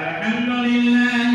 الحمد لله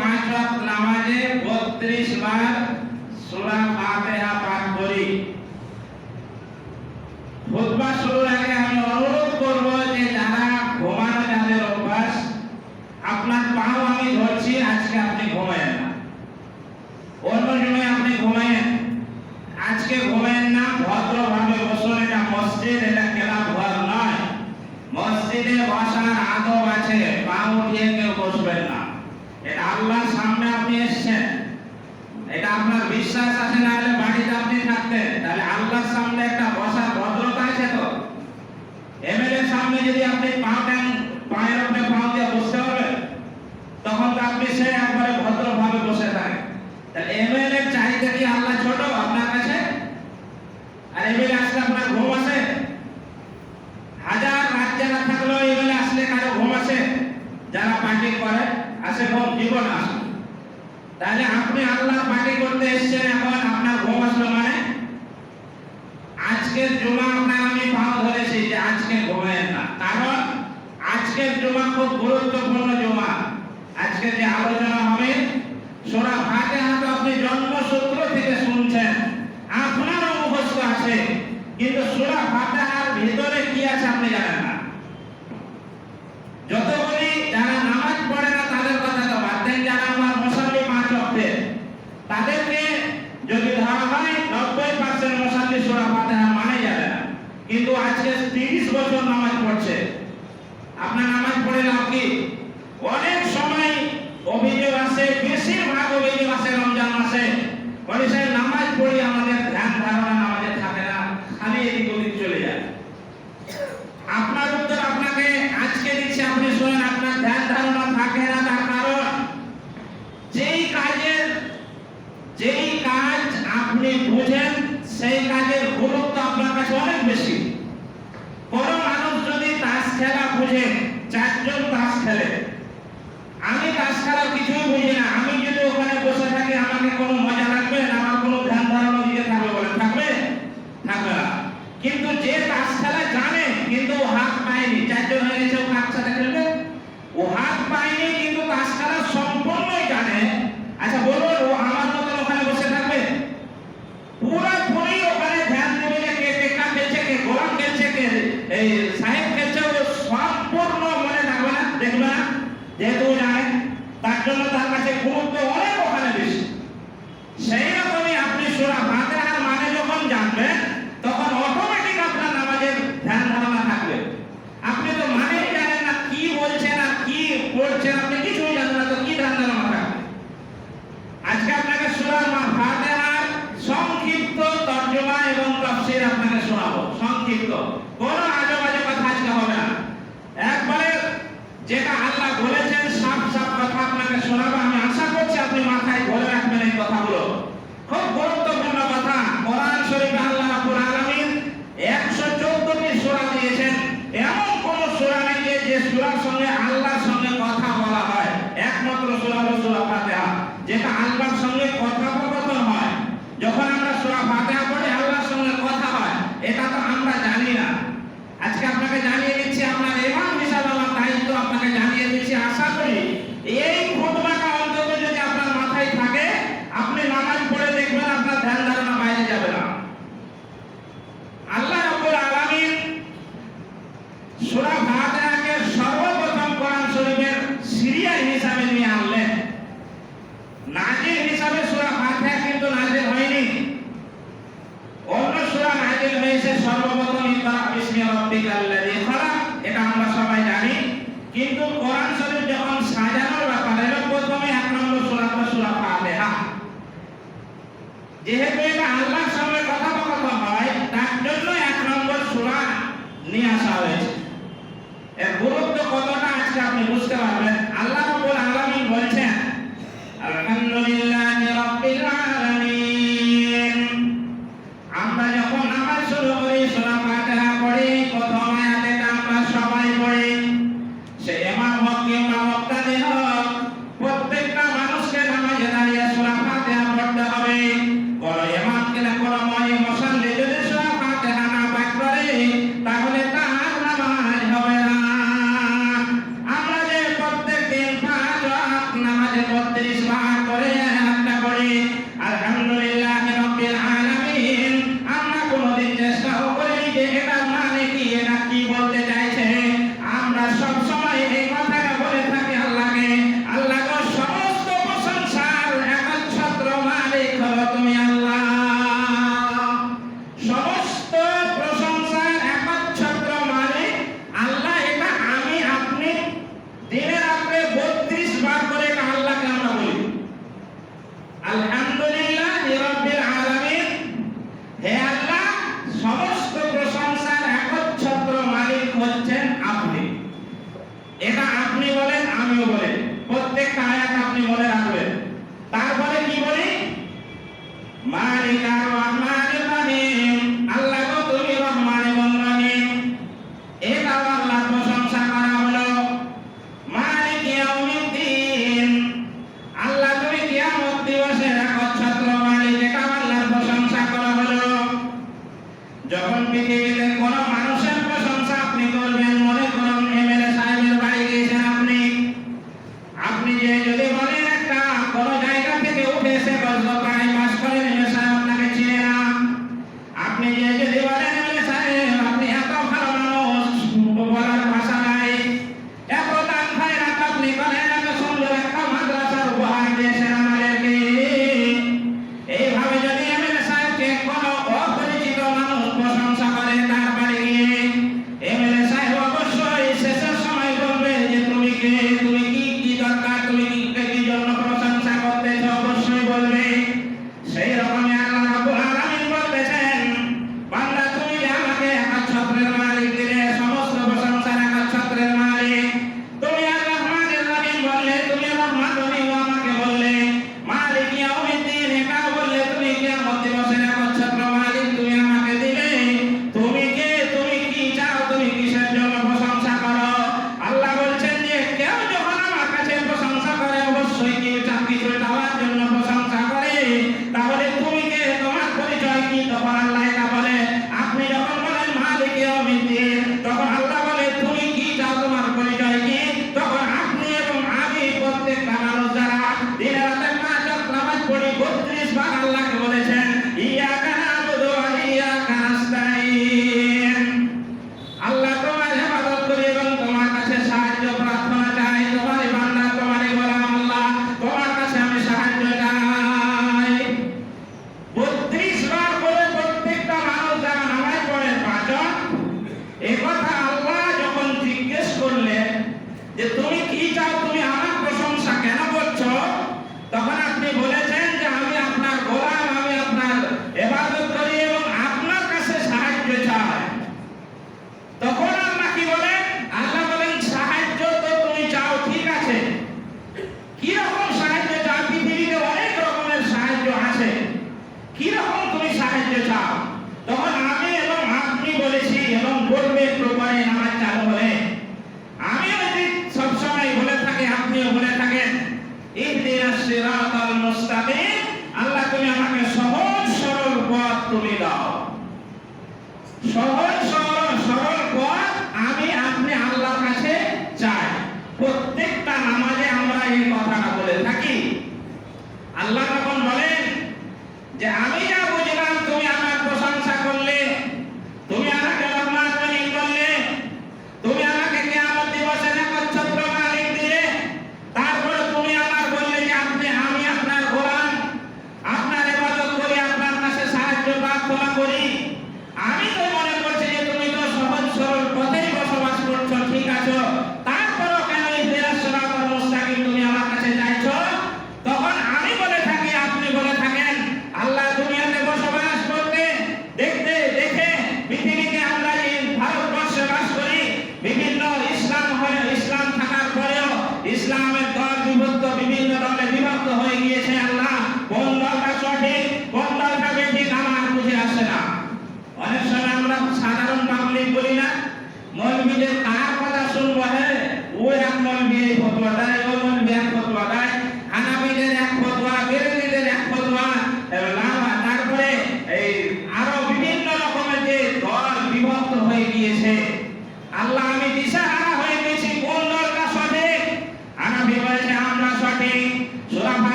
পাঁচ ওয়াক্ত নামাজে 32 বার সূরা ফাতিহা পাঠ করি। খুতবা শুরুর আগে আমি অনুরোধ করব আল্লাহর সামনে আপনি এসেছেন। না তাহলে আপনি আল্লাহ পার্টি করতে এখন আপনার ঘুম আসলো মানে? আজকের জমা আপনার আমি ধরেছি যে আজকে না। কারণ আজকের খুব গুরুত্বপূর্ণ আজকে যে আলোচনা হবে সোনা ফাঁকে হাত আপনি জন্মসূত্র থেকে শুনছেন। আপনারও মুখস্থ আছে, কিন্তু সোনা ফাঁকার ভেতরে কি আছে আপনি জানেন না। কিন্তু আজকে তিরিশ বছর নামাজ পড়ছে। আপনার নামাজ পড়ে লাভ কি? অনেক সময় অভিযোগ আসে, বেশিরভাগ অভিযোগ আসে, রমজান মাসে বলে নামাজ পড়ি আমাদের অনেক বেশি। কোন মানুষ যদি তাস খেলা বুঝে, চারজন তাস খেলে। আমি তাস খেলা কিছুই বুঝি না। এটা তো আমরা জানি না। আজকে আপনাকে জানিয়ে দিচ্ছি, আমরা এমন বিশাল আমার দায়িত্ব আপনাকে জানিয়ে দিচ্ছি, আশা করি এটা আপনি বলেন, আমিও বলি। প্রত্যেকটা আয়াত আপনি বলে রাখবেন। তারপরে কি বলি? মালিকা রহমানির পানি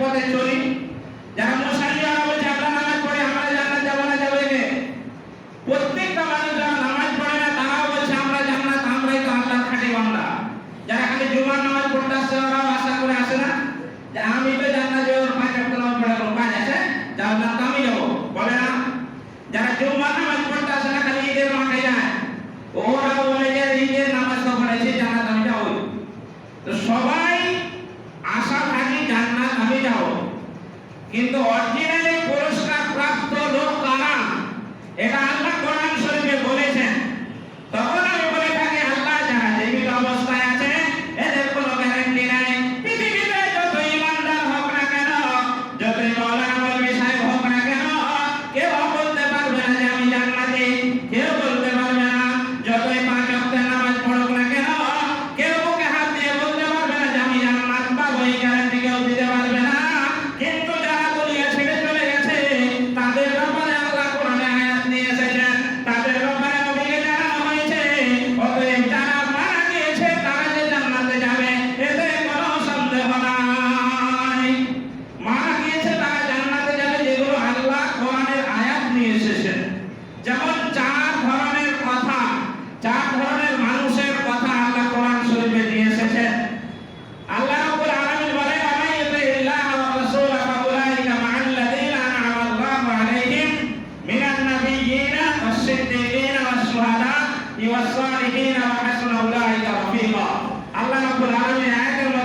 পথে চলে। والصالحين وحسن أولئك رفيقا. الله رب العالمين আয়াতের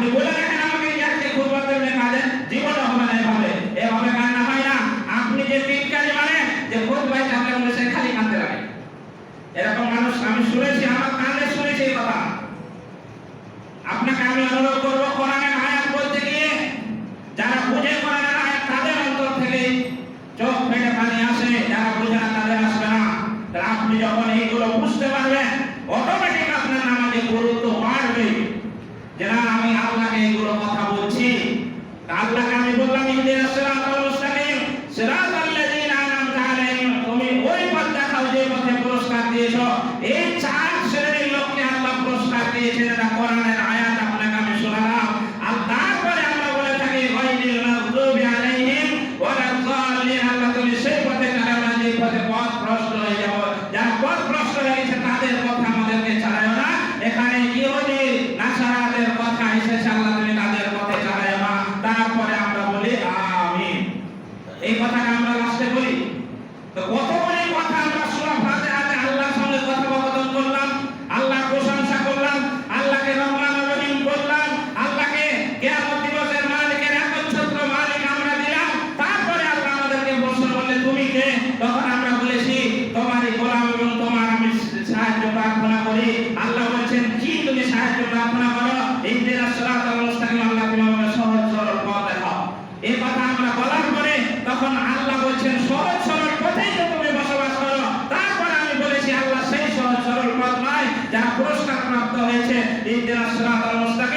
আপনি বলে দেখেন আমাকে ইয়াকে খুববার দেবেন কাজে জীবনে হবে না এভাবে এভাবে কান্না হয় না আপনি যে টিটকারি মানে যে খুব ভাই তাহলে মনে সে খালি কাঁদতে লাগে এরকম মানুষ আমি শুনেছি আমার কানে শুনেছি এই কথা আপনাকে আমি অনুরোধ করব কোরআনের আয়াত বলতে গিয়ে যারা বুঝে কোরআনের আয়াত তাদের অন্তর থেকে চোখ ফেটে পানি আসে যারা বুঝে না তাদের আসবে না তাহলে আপনি যখন এইগুলো বুঝতে পারবেন অটোমেটিক আপনার নামাজে গুরুত্ব বাড়বে যে না আমি আল্লাহকে এইগুলো কথা বলছি তা আল্লাহকে আমি বললাম ইহদিনা সিরাতাল মুস্তাকিম সিরাতাল লাযিনা আনআমতা আলাইহিম তুমি ওই পথ দেখাও যে পথে পুরস্কার দিয়েছ এই চার শ্রেণির লোককে আল্লাহ পুরস্কার দিয়েছেন এটা কোরআনের আয়াত আপনাকে আমি শোনালাম আর তারপরে আমরা বলে থাকি গায়রিল মাগদুবি আলাইহিম ওয়ালা যাল্লিন আল্লাহ তুমি সেই পথে চালাও না যে পথে পথ ভ্রষ্ট হয়ে যাব যারা পথ ভ্রষ্ট হয়ে গেছে তাদের কথা আমাদেরকে চালায় না এখানে ইহুদি নাসারাদের কথা এসেছে আল্লাহ তুমি তাদের পথে চালায় না তারপরে আমরা বলি আমিন এই কথাটা আমরা লাস্টে বলি তো কতগুলি কথা আমরা সূরা ফাতিহাতে আল্লাহর সঙ্গে কথোপকথন করলাম আল্লাহর প্রশংসা করলাম আল্লাহকে রহমান রহিম বললাম আল্লাহকে কিয়ামত দিবসের মালিকের একচ্ছত্র মালিক আমরা দিলাম তারপরে আল্লাহ আমাদেরকে প্রশ্ন করলে তুমি কে তখন আমরা বলেছি তোমারই গোলাম এবং তোমার আমি সাহায্য প্রার্থনা করি আল্লাহ বলছেন কি তুমি সাহায্য প্রার্থনা করো ইহদিনা সিরাতাল মুস্তাকিম আল্লাহ তুমি আমাকে সহজ সরল পথ দেখাও এই কথা আমরা বলার পরে তখন আল্লাহ বলছেন সহজ সরল পথেই তো তুমি বসবাস করো তারপরে আমি বলেছি আল্লাহ সেই সহজ সরল পথ নয় যারা পুরস্কার প্রাপ্ত হয়েছে ইহদিনা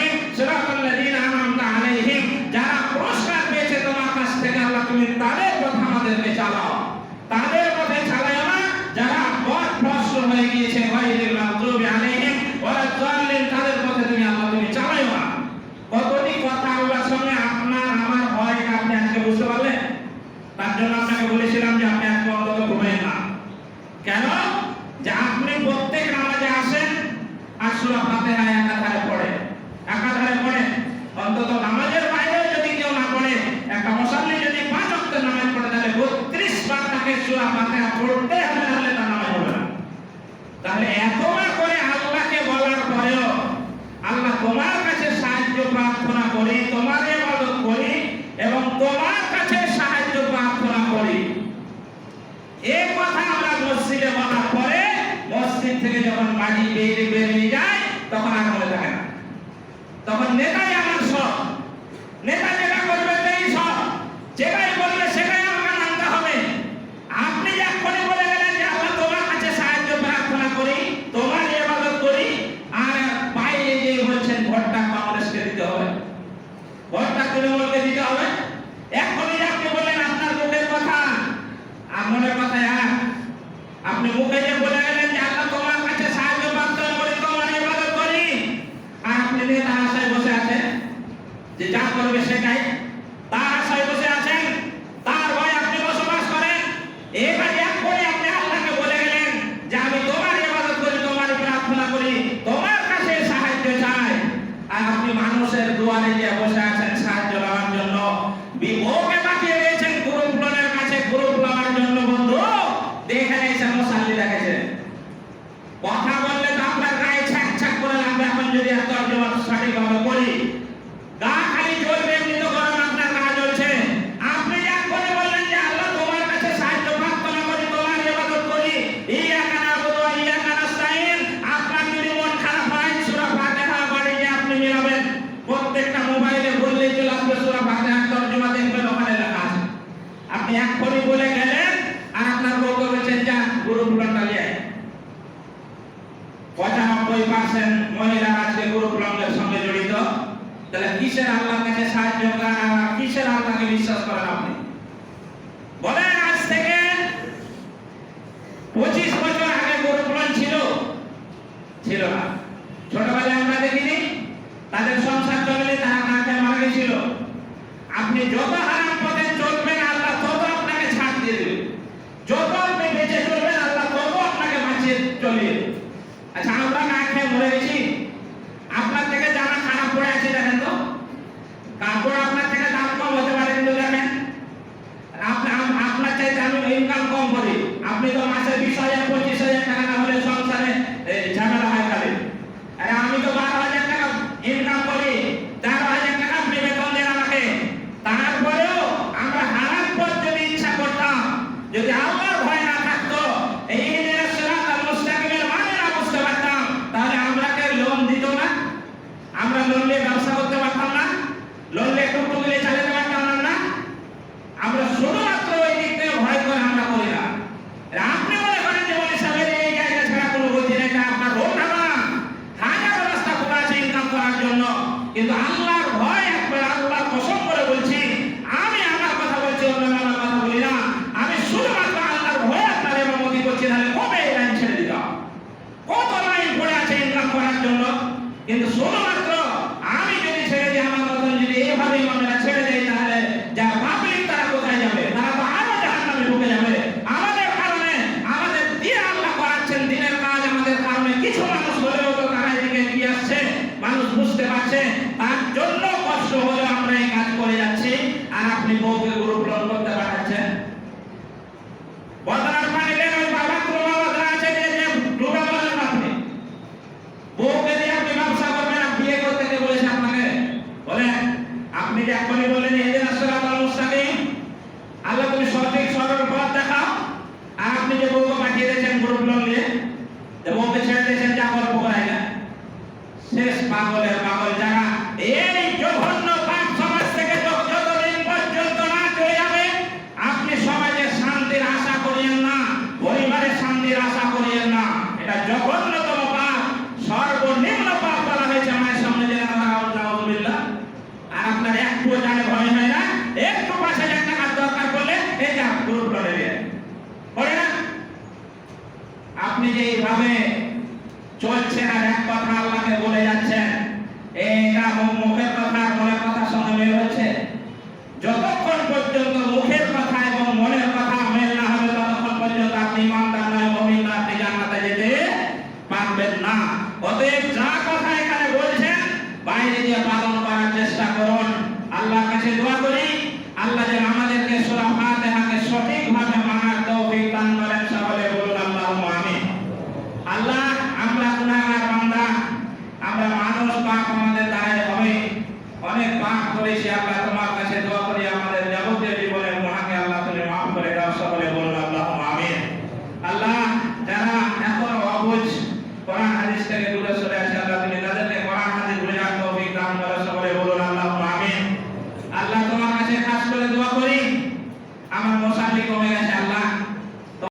আপনাদের ফাতিহা একাধারে পড়ে একাধারে পড়ে অন্তত নামাজ দিতে হবে। এখনই আপনি বলেন আপনার মুখের কথা। আর মনের কথা আপনি মুখে যে বলেন কিন্তু আল্লাহ নবী ডাকবানি বলেন এদিন আসসালাম আল মুসামি আল্লাহ তুমি সঠিক সরল পথ দেখাও। আর আপনি যে বউকে পাঠিয়ে দিয়েছেন গ্রুপ লোন নিয়ে ছেড়ে দিয়েছেন, যা গল্প করায় না শেষ পাগলের পাগল যারা। এই জঘন্য